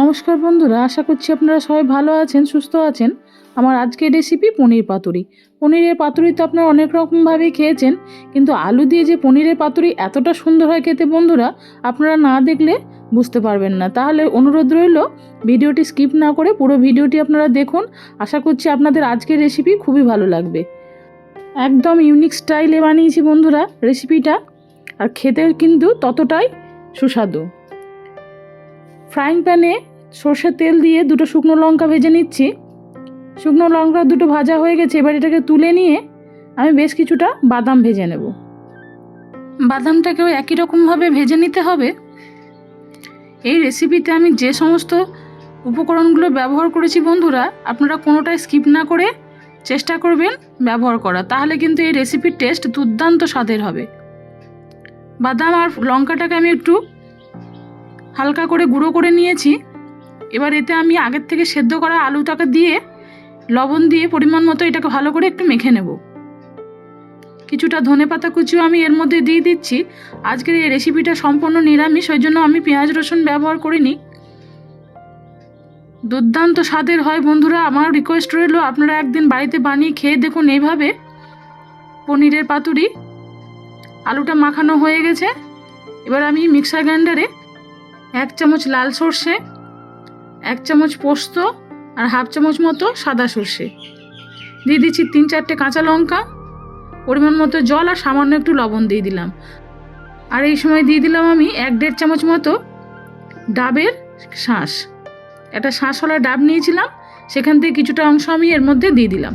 নমস্কার বন্ধুরা, আশা করছি আপনারা সবাই ভালো আছেন, সুস্থ আছেন। আমার আজকের রেসিপি পনির পাতুরি। পনিরের পাতুরি তো আপনারা অনেক রকমভাবেই খেয়েছেন, কিন্তু আলু দিয়ে যে পনিরের পাতুরি এতটা সুন্দর হয় খেতে বন্ধুরা, আপনারা না দেখলে বুঝতে পারবেন না। তাহলে অনুরোধ রইল, ভিডিওটি স্কিপ না করে পুরো ভিডিওটি আপনারা দেখুন। আশা করছি আপনাদের আজকের রেসিপি খুবই ভালো লাগবে। একদম ইউনিক স্টাইলে বানিয়েছি বন্ধুরা রেসিপিটা আর খেতে কিন্তু ততটাই সুস্বাদু। ফ্রাইং প্যানে সর্ষের তেল দিয়ে দুটো শুকনো লঙ্কা ভেজে নিচ্ছি। শুকনো লঙ্কা দুটো ভাজা হয়ে গেছে, এবার এটাকে তুলে নিয়ে আমি বেশ কিছুটা বাদাম ভেজে নেব। বাদামটাকেও একই রকমভাবে ভেজে নিতে হবে। এই রেসিপিতে আমি যে সমস্ত উপকরণগুলো ব্যবহার করেছি বন্ধুরা, আপনারা কোনোটাই স্কিপ না করে চেষ্টা করবেন ব্যবহার করা। তাহলে কিন্তু এই রেসিপির টেস্ট দুর্দান্ত স্বাদের হবে। বাদাম আর লঙ্কাটাকে আমি একটু হালকা করে গুঁড়ো করে নিয়েছি। এবার এতে আমি আগের থেকে সেদ্ধ করা আলুটাকে দিয়ে লবণ দিয়ে পরিমাণ মতো এটাকে ভালো করে একটু মেখে নেব। কিছুটা ধনে পাতা কুচিও আমি এর মধ্যে দিয়ে দিচ্ছি। আজকের এই রেসিপিটা সম্পূর্ণ নিরামিষ, ওই জন্য আমি পেঁয়াজ, রসুন ব্যবহার করিনি। দুর্দান্ত স্বাদের হয় বন্ধুরা, আমার রিকোয়েস্ট রইল আপনারা একদিন বাড়িতে বানিয়ে খেয়ে দেখুন। এইভাবে পনিরের পাতুরি আলুটা মাখানো হয়ে গেছে। এবার আমি মিক্সার গ্রাইন্ডারে এক চামচ লাল সর্ষে, এক চামচ পোস্ত আর হাফ চামচ মতো সাদা সর্ষে। দিয়ে দিচ্ছি তিন চারটে কাঁচা লঙ্কা, পরিমাণ মতো জল আর সামান্য একটু লবণ দিয়ে দিলাম। আর এই সময় দিয়ে দিলাম আমি এক দেড় চামচ মতো ডাবের শাঁস। একটা শাঁসওয়ালা ডাব নিয়েছিলাম, সেখান থেকে কিছুটা অংশ আমি এর মধ্যে দিয়ে দিলাম।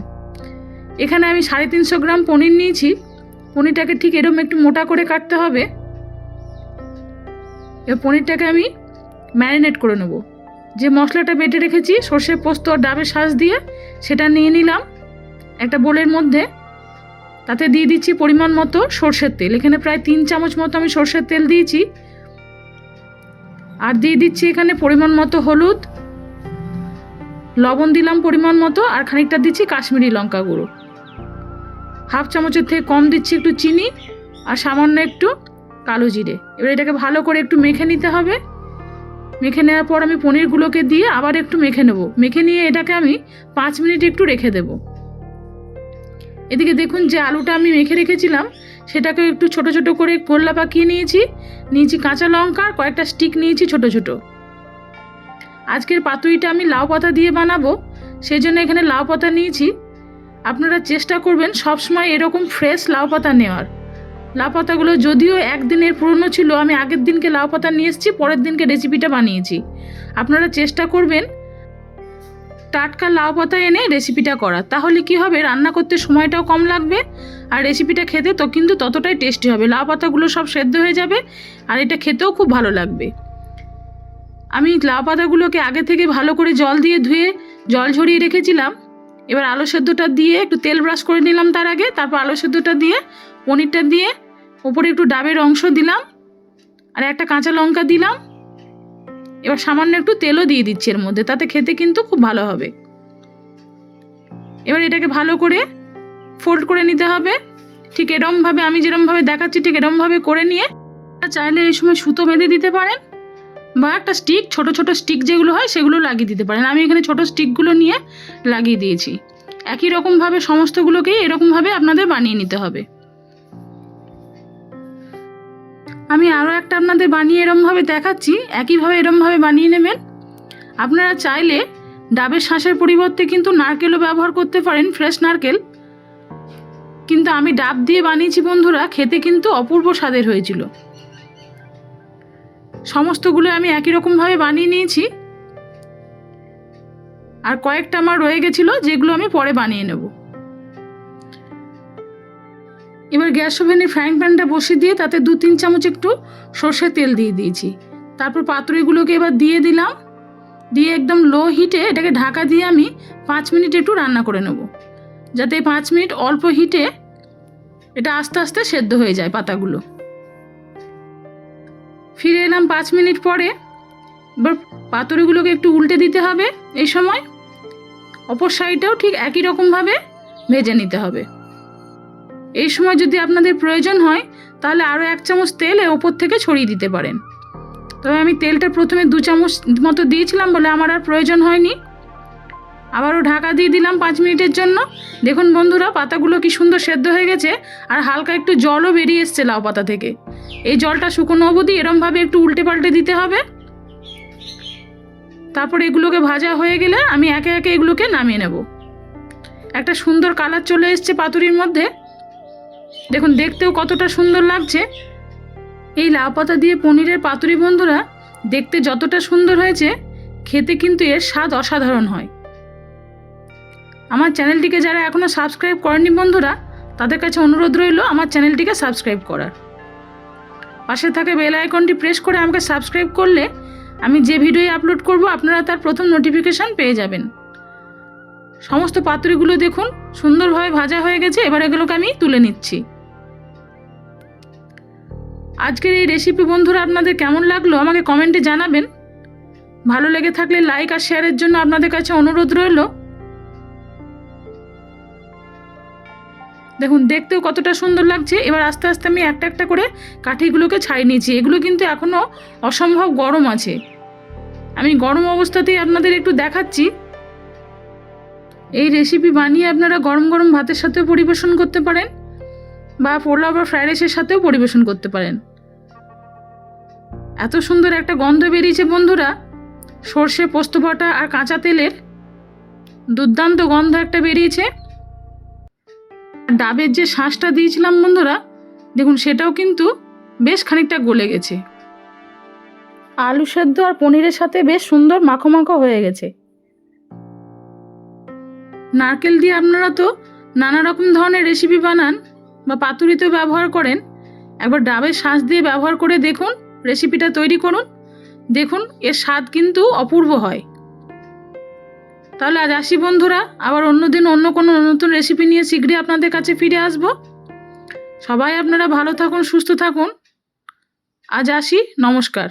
এখানে আমি সাড়ে তিনশো গ্রাম পনির নিয়েছি। পনিরটাকে ঠিক এরকম একটু মোটা করে কাটতে হবে। এবার পনিরটাকে আমি ম্যারিনেট করে নেব। যে মশলাটা বেটে রেখেছি সর্ষে পোস্ত আর ডাবের শাঁস দিয়ে, সেটা নিয়ে নিলাম। একটা বোলের মধ্যে তাতে দিয়ে দিচ্ছি পরিমাণ মতো সর্ষের তেল। এখানে প্রায় তিন চামচ মতো আমি সর্ষের তেল দিয়েছি। আর দিয়ে দিচ্ছি এখানে পরিমাণ মতো হলুদ। লবণ দিলাম পরিমাণ মতো। আর খানিকটা দিচ্ছি কাশ্মীরি লঙ্কা গুঁড়ো। হাফ চামচের থেকে কম দিচ্ছি একটু চিনি আর সামান্য একটু কালো জিরে। এবার এটাকে ভালো করে একটু মেখে নিতে হবে। মেখে নেওয়ার পর আমি পনিরগুলোকে দিয়ে আবার একটু মেখে নেব। মেখে নিয়ে এটাকে আমি পাঁচ মিনিট একটু রেখে দেব। এদিকে দেখুন যে আলুটা আমি মেখে রেখেছিলাম, সেটাকে একটু ছোট ছোট করে গোল্লা পাকিয়ে নিয়েছি। নিয়েছি কাঁচা লঙ্কা আর কয়েকটা স্টিক নিয়েছি ছোট ছোট। আজকের পাতুরিটা আমি লাউ পাতা দিয়ে বানাবো সেই জন্য এখানে লাউ পাতা নিয়েছি। আপনারা চেষ্টা করবেন সবসময় এরকম ফ্রেশ লাউ পাতা নেওয়ার। লাউ পাতাগুলো যদিও একদিনের পুরনো ছিল, আমি আগের দিনকে লাউ পাতা নিয়ে এসেছি, পরের দিনকে রেসিপিটা বানিয়েছি। আপনারা চেষ্টা করবেন টাটকা লাউ পাতা এনে রেসিপিটা করা তাহলে কি হবে, রান্না করতে সময়টাও কম লাগবে, আর রেসিপিটা খেতে তো কিন্তু ততটাই টেস্টি হবে। লাউ পাতাগুলো সব সেদ্ধ হয়ে যাবে, আর এটা খেতেও খুব ভালো লাগবে। আমি লাউ পাতাগুলোকে আগে থেকে ভালো করে জল দিয়ে ধুয়ে জল ঝরিয়ে রেখেছিলাম এবার আলু সেদ্ধটা দিয়ে একটু তেল ব্রাশ করে নিলাম তার আগে, তারপর আলু সেদ্ধটা দিয়ে, পনিরটা দিয়ে ওপরে একটু ডাবের অংশ দিলাম, আর একটা কাঁচা লঙ্কা দিলাম। এবার সামান্য একটু তেলও দিয়ে দিচ্ছি এর মধ্যে, তাতে খেতে কিন্তু খুব ভালো হবে। এবার এটাকে ভালো করে ফোল্ড করে নিতে হবে। ঠিক এরমভাবে, আমি যেরমভাবে দেখাচ্ছি, ঠিক এরমভাবে করে নিয়ে, চাইলে এই সময় সুতো বেঁধে দিতে পারেন। বা একটা স্টিক ছোট ছোট স্টিক যেগুলো হয় সেগুলো লাগিয়ে দিতে পারেন। আমি এখানে ছোট স্টিকগুলো নিয়ে লাগিয়ে দিয়েছি। একই রকমভাবে সমস্তগুলোকেই এরকমভাবে আপনাদের বানিয়ে নিতে হবে। আমি আরও একটা আপনাদের বানিয়ে এরমভাবে দেখাচ্ছি। একইভাবে এরমভাবে বানিয়ে নেবেন। আপনারা চাইলে ডাবের শাঁসের পরিবর্তে কিন্তু নারকেলও ব্যবহার করতে পারেন ফ্রেশ নারকেল। কিন্তু আমি ডাব দিয়ে বানিয়েছি বন্ধুরা, খেতে কিন্তু অপূর্ব স্বাদের হয়েছিল। সমস্তগুলো আমি একই রকমভাবে বানিয়ে নিয়েছি। আর কয়েকটা আমার রয়ে গেছিল, যেগুলো আমি পরে বানিয়ে নেব। এবার গ্যাস ওভেনে ফ্রাইং প্যানটা বসিয়ে দিয়ে তাতে দু তিন চামচ একটু সর্ষের তেল দিয়ে দিয়েছি। তারপর পাতুরিগুলোকে এবার দিয়ে দিলাম। দিয়ে একদম লো হিটে এটাকে ঢাকা দিয়ে আমি পাঁচ মিনিট একটু রান্না করে নেব। যাতে পাঁচ মিনিট অল্প হিটে এটা আস্তে আস্তে সেদ্ধ হয়ে যায় পাতাগুলো। ফিরে এলাম পাঁচ মিনিট পরে। এবার পাতুরিগুলোকে একটু উল্টে দিতে হবে এই সময়। অপর সাইডটাও ঠিক একই রকমভাবে ভেজে নিতে হবে। এই সময় যদি আপনাদের প্রয়োজন হয়, তাহলে আরও এক চামচ তেল ওপর থেকে ছড়িয়ে দিতে পারেন। তবে আমি তেলটা প্রথমে দু চামচ মতো দিয়েছিলাম বলে আমার আর প্রয়োজন হয়নি। আবারও ঢাকা দিয়ে দিলাম পাঁচ মিনিটের জন্য। দেখুন বন্ধুরা, পাতাগুলো কি সুন্দর সেদ্ধ হয়ে গেছে আর হালকা একটু জলও বেরিয়ে এসছে লাউ পাতা থেকে। এই জলটা শুকনো অবধি এরমভাবে একটু উল্টে পাল্টে দিতে হবে। তারপর এগুলোকে ভাজা হয়ে গেলে আমি একে একে এগুলোকে নামিয়ে নেব। একটা সুন্দর কালার চলে এসছে পাতুরির মধ্যে। দেখুন, দেখতেও কতটা সুন্দর লাগছে। এই লাউ পাতা দিয়ে পনিরের পাতুরি বন্ধুরা, দেখতে যতটা সুন্দর হয়েছে, খেতে কিন্তু এর স্বাদ অসাধারণ হয়। আমার চ্যানেলটিকে যারা এখনও সাবস্ক্রাইব করেনি বন্ধুরা, তাদের কাছে অনুরোধ রইল আমার চ্যানেলটিকে সাবস্ক্রাইব করার। পাশে থাকা বেল আইকনটি প্রেস করে আমাকে সাবস্ক্রাইব করলে আমি যে ভিডিও আপলোড করব, আপনারা তার প্রথম নোটিফিকেশান পেয়ে যাবেন। সমস্ত পাতুরিগুলো দেখুন, সুন্দরভাবে ভাজা হয়ে গেছে, এবার এগুলোকে আমি তুলে নিচ্ছি। আজকের এই রেসিপি বন্ধুরা, আপনাদের কেমন লাগল আমাকে কমেন্টে জানাবেন। ভালো লেগে থাকলে লাইক আর শেয়ারের জন্য আপনাদের কাছে অনুরোধ রইল। দেখুন, দেখতেও কতটা সুন্দর লাগছে। এবার আস্তে আস্তে আমি একটা একটা করে কাঠিগুলোকে ছাড়িয়ে নিয়েছি। এগুলো কিন্তু এখনও অসম্ভব গরম আছে। আমি গরম অবস্থাতেই আপনাদের একটু দেখাচ্ছি। এই রেসিপি বানিয়ে আপনারা গরম গরম ভাতের সাথেও পরিবেশন করতে পারেন বা পোলাও বা ফ্রাইড রাইসের সাথেও পরিবেশন করতে পারেন। এত সুন্দর একটা গন্ধ বেরিয়েছে বন্ধুরা। সর্ষে পোস্ত বাটা আর কাঁচা তেলের দুর্দান্ত গন্ধ একটা বেরিয়েছে। ডাবের যে শাঁসটা দিয়েছিলাম বন্ধুরা, দেখুন সেটাও কিন্তু বেশ খানিকটা গলে গেছে। আলু সেদ্ধ আর পনিরের সাথে বেশ সুন্দর মাখো মাখো হয়ে গেছে। নারকেল দিয়ে আপনারা তো নানা রকম ধরনের রেসিপি বানান বা পাতুরিতেও ব্যবহার করেন। একবার ডাবের শাঁস দিয়ে ব্যবহার করে দেখুন রেসিপিটা তৈরি করুন। দেখুন, এর স্বাদ কিন্তু অপূর্ব হয়। তাহলে আজ আসি বন্ধুরা। আবার অন্যদিন অন্য কোনো নতুন রেসিপি নিয়ে শীঘ্রই আপনাদের কাছে ফিরে আসব। সবাই আপনারা ভালো থাকুন, সুস্থ থাকুন। আজ আসি, নমস্কার।